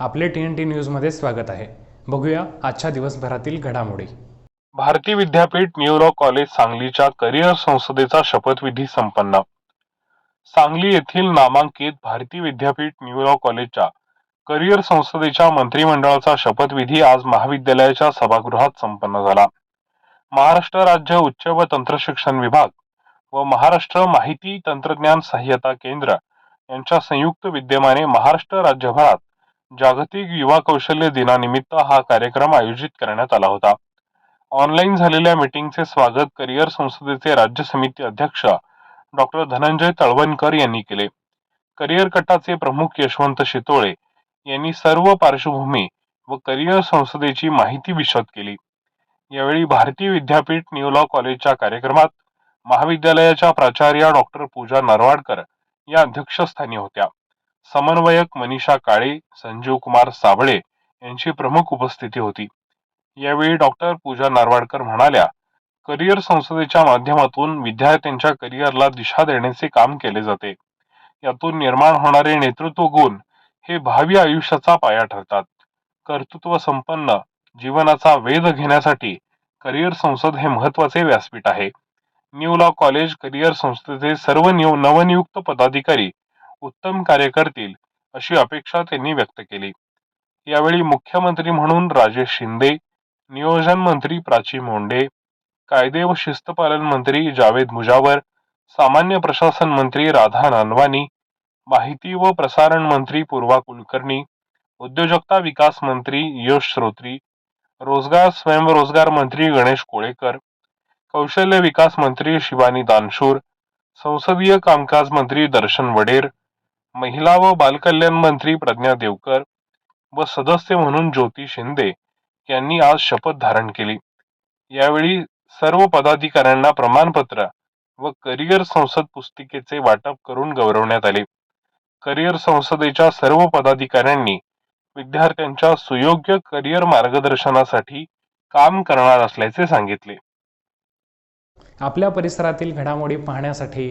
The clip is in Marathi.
आपले टी एन टी न्यूजमध्ये स्वागत आहे. बघूया आजच्या दिवसभरातील घडामोडी. भारतीय विद्यापीठ न्यूरो कॉलेज सांगलीच्या करिअर संसदेचा शपथविधी संपन्न. सांगली येथील नामांकित भारती विद्यापीठ न्यूरो कॉलेजच्या करिअर संसदेच्या मंत्रिमंडळाचा शपथविधी आज महाविद्यालयाच्या सभागृहात संपन्न झाला. महाराष्ट्र राज्य उच्च व तंत्रशिक्षण विभाग व महाराष्ट्र माहिती तंत्रज्ञान सहाय्यता केंद्र यांच्या संयुक्त विद्यमाने महाराष्ट्र राज्यभरात जागतिक युवा कौशल्य दिनानिमित्त हा कार्यक्रम आयोजित करण्यात आला होता. ऑनलाईन झालेल्या मीटिंगचे स्वागत करिअर संसदेचे राज्य समिती अध्यक्ष डॉक्टर धनंजय तळवणकर यांनी केले. करिअर कटाचे प्रमुख यशवंत शितोळे यांनी सर्व पार्श्वभूमी व करिअर संसदेची माहिती विशद केली. यावेळी भारतीय विद्यापीठ न्यू लॉ कॉलेजच्या कार्यक्रमात महाविद्यालयाच्या प्राचार्या डॉक्टर पूजा नरवाडकर या अध्यक्षस्थानी होत्या. समन्वयक मनीषा काळे संजीव कुमार साबळे यांची प्रमुख उपस्थिती होती. यावेळी डॉक्टर पूजा नारवाडकर म्हणाल्या करिअर संसदेच्या माध्यमातून विद्यार्थ्यांच्या करिअरला दिशा देण्याचे काम केले जाते. यातून निर्माण होणारे नेतृत्व गुण हे भावी आयुष्याचा पाया ठरतात. कर्तृत्व संपन्न जीवनाचा वेध घेण्यासाठी करिअर संसद हे महत्त्वाचे व्यासपीठ आहे. न्यू लॉ कॉलेज करिअर संस्थेचे सर्व न्यू नवनियुक्त पदाधिकारी उत्तम कार्य करतील अशी अपेक्षा त्यांनी व्यक्त केली. यावेळी मुख्यमंत्री म्हणून राजेश शिंदे नियोजन मंत्री प्राची मोंडे कायदे व शिस्तपालन मंत्री जावेद मुजावर सामान्य प्रशासन मंत्री राधा नानवानी माहिती व प्रसारण मंत्री पूर्वा कुलकर्णी उद्योजकता विकास मंत्री यश श्रोत्री रोजगार स्वयंरोजगार मंत्री गणेश कोळेकर कौशल्य विकास मंत्री शिवानी दानशूर संसदीय कामकाज मंत्री दर्शन वडेर महिला व बालकल्याण मंत्री प्रज्ञा देवकर व सदस्य म्हणून ज्योती शिंदे यांनी आज शपथ धारण केली. यावेळी सर्व पदाधिकाऱ्यांना प्रमाणपत्र व करिअर संसद पुस्तिकेचे वाटप करून गौरवण्यात आले. करिअर संसदेच्या सर्व पदाधिकाऱ्यांनी विद्यार्थ्यांच्या सुयोग्य करिअर मार्गदर्शनासाठी काम करणार असल्याचे सांगितले. आपल्या परिसरातील घडामोडी पाहण्यासाठी